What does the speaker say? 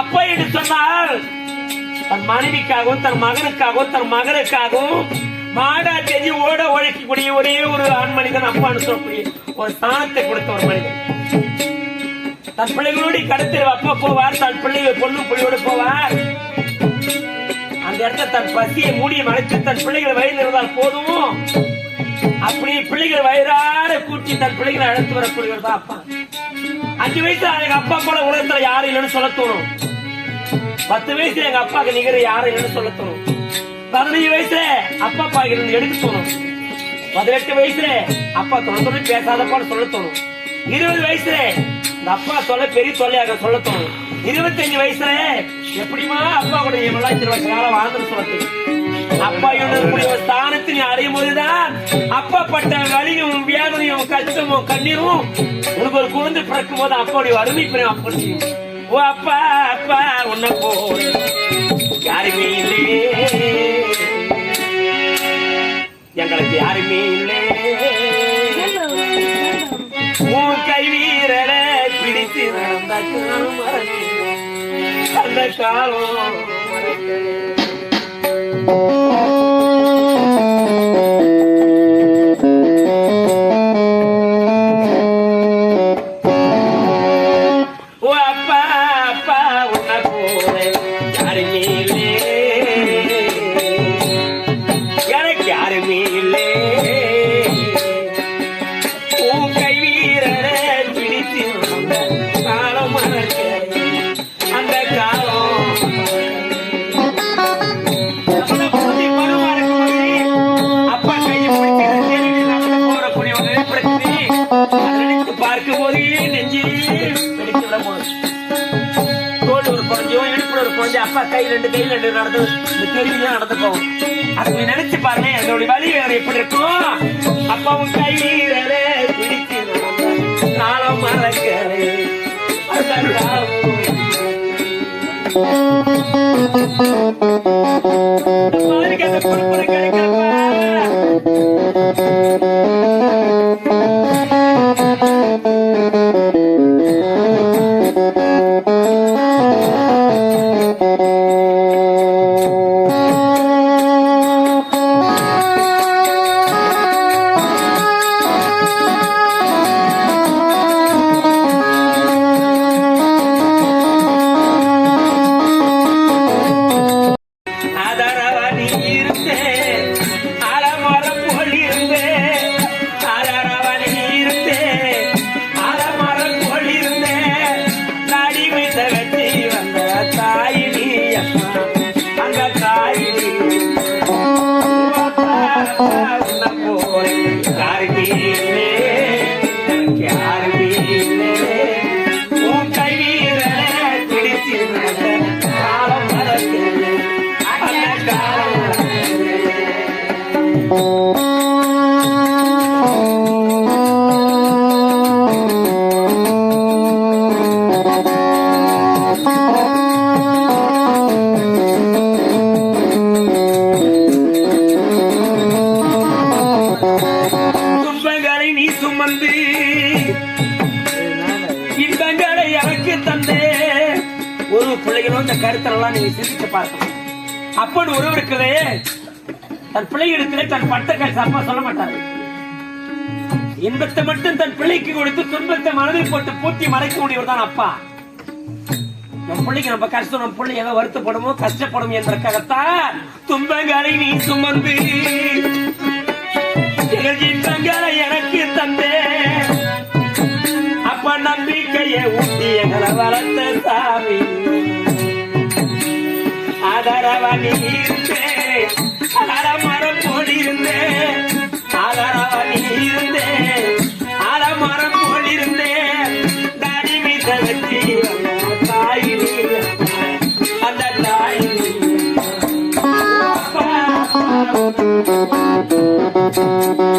அப்பா என்று சொன்னால் தன் மனைவிக்காகவும் தன் மகனுக்காகவும் தன் மகனுக்காகவும் மாடா செஞ்சு ஓட உழைக்கக்கூடிய ஒரே ஒரு ஆண் மனிதன் அப்பான்னு சொல்லக்கூடிய ஒரு ஸ்தானத்தை கொடுத்த ஒரு மனிதன். தன் பிள்ளைகளோடு கடத்தில் அப்பா போவார் தன் பிள்ளைகள் பொண்ணு பிள்ளையோடு போவார். அந்த இடத்த தன் பசியை மூடிய மறைத்து தன் பிள்ளைகள் வயது இருந்தால் போதும்? அப்படி பிள்ளைகள் வயிறார கூட்டி தன் பிள்ளைகளை அழைத்து வரக்கூடியவர் தான் அப்பா. அஞ்சு வயசுல எங்க அப்பா போல உலகத்துல யாரும் இல்லைன்னு சொல்ல தோணும். பத்து வயசுல எங்க அப்பாக்கு நிகர யாரும் இல்லைன்னு சொல்ல தோணும். பதினஞ்சு வயசுல அப்பா அப்பா இருந்து எடுக்க தோணும். பதினெட்டு வயசுல அப்பா தொடர்ந்து பேசாதப்பான்னு சொல்ல தோணும். இருபது வயசுல இந்த அப்பா சொல்ல பெரிய தொல்லையாக சொல்ல தோணும். இருபத்தஞ்சு வயசுல எப்படிமா அப்பா கூட இவ்வளவு இருபது வருஷ காலம் வாழ்ந்து சொல்ல அப்பா இருக்கக்கூடிய ஒரு ஸ்தானத்தை நீ அடையும் போதுதான். அப்பா பட்ட வலியும் வியாதனையும் கஷ்டமும் கண்ணீரும் உனக்கு ஒரு குழந்தை பிறக்கும் போது அப்பாவுடைய அருமை பிரியும் அப்பா அப்பா. யார் உன்னை போல் யாருமே இல்லையே எங்களுக்கு யாருமே இல்லை. உன் கை வீரல பிடித்து நடந்த காலம் அந்த காலம் அப்பா நெஞ்சே வெடிக்குள்ள தோல் ஒரு இடுப்புல ஒரு அப்பா கை ரெண்டு கை ரெண்டு நடந்து இந்த தெருவில நடந்து போகும் அப்படி நினைச்சு பாருங்க அதோட வழி வேற எப்படி இருக்கும் அப்பாவும் கை பிள்ளைகளும் இந்த கருத்தெல்லாம் நீங்க சிந்திச்சு பார்க்கணும். அப்படி உறவு இருக்கிறதே தன் பிள்ளைகளுக்கு தன் பட்ட கஷ்டம் அப்பா சொல்ல மாட்டாரு. இன்பத்தை மட்டும் தன் பிள்ளைக்கு கொடுத்து துன்பத்தை மனதில் போட்டு பூட்டி மறைக்க முடியவர் தான் அப்பா. நம்ம பிள்ளைக்கு நம்ம கஷ்டம் நம்ம பிள்ளை ஏதோ வருத்தப்படுமோ கஷ்டப்படும் என்பதற்காகத்தான் துன்பங்களை நீ சுமந்து எங்கள் இன்பங்களை எனக்கு தந்தே. அப்ப நம்பிக்கையை ஊட்டி எங்களை வளர்த்த சாமி. ஆதரவ நீ இருந்தே Thank you.